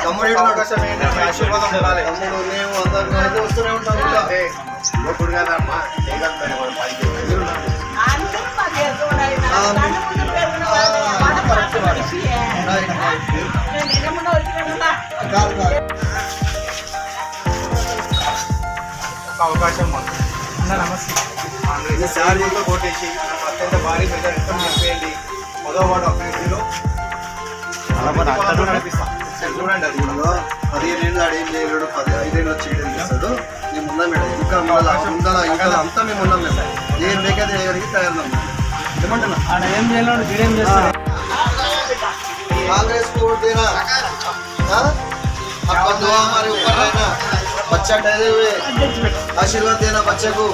తమ్ముడు ఏడు అవకాశం ఏంటి? మీ ఆశీర్వాదం ఉండాలి. తమ్ముడు మేము అందరం అయితే వస్తూనే ఉంటాం. ఇప్పుడు కదమ్మా అవకాశం మాకు. ఈసారి కూడా కొట్టేసి మనకు అత్యంత భారీ అభివృద్ధిలో నడిపిస్తాం చూడండి అది కూడా ఇదిగో, పదిహేను ఏళ్ళు ఆడు ఏం చేయలేడు పది ఐదేళ్ళు వచ్చి ఈడు ఏం చేస్తాడు మేము ఉన్నాం మేడం ఇంకా మళ్ళీ ఉండాలా ఇంకా అంతా మేము ఉన్నాం మేము ఏం లేకది చేయడానికి తయారున్నాం ఏమంటున్నా ఆడ ఏం చేయలేడు వీడేం చేస్తాడు कांग्रेस को वोट देना हाँ? आपका दुआ हमारे ऊपर रहना बच्चा ठहरे हुए आशीर्वाद देना बच्चे को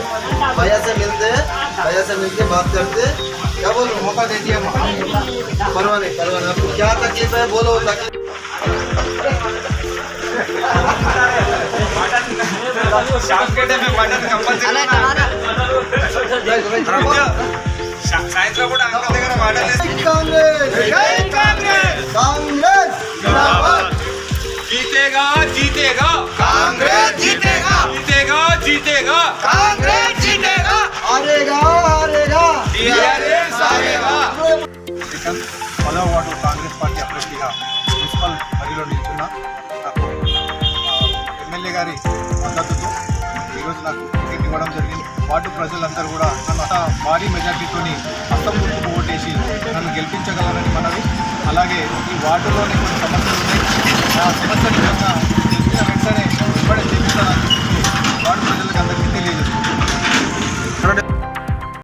भैया से मिलते भैया से मिलके बात करते क्या बोलो मौका दे दिया परवा नहीं परवा नहीं आपको क्या तकलीफ है बोलो तकलीफ సాయంత్రం కూడా అంగం దగ్గర మాట్లాడలేదు कांग्रेस कांग्रेस कांग्रेस जिंदाबाद जीतेगा जीतेगा कांग्रेस जीतेगा जीतेगा जीतेगा कांग्रेस जीतेगा हारेगा हारेगा टीआरएस हारेगा పదవ వార్డు కాంగ్రెస్ పార్టీ అభ్యర్థిగా మున్సిపల్ బరిలో నిల్చున్నా నాకు ఎమ్మెల్యే గారి మద్దతుతో ఈరోజు నాకు టికెట్ ఇవ్వడం జరిగింది వార్డు ప్రజలందరూ కూడా నన్ను అంత భారీ మెజార్టీతోని అస్తం గుర్తుకు ఓటేసి నన్ను గెలిపించగలరని మనవి అలాగే ఈ వార్డులోనే కొన్ని సమస్యలు ఉన్నాయి. ఆ సమస్యల విధంగా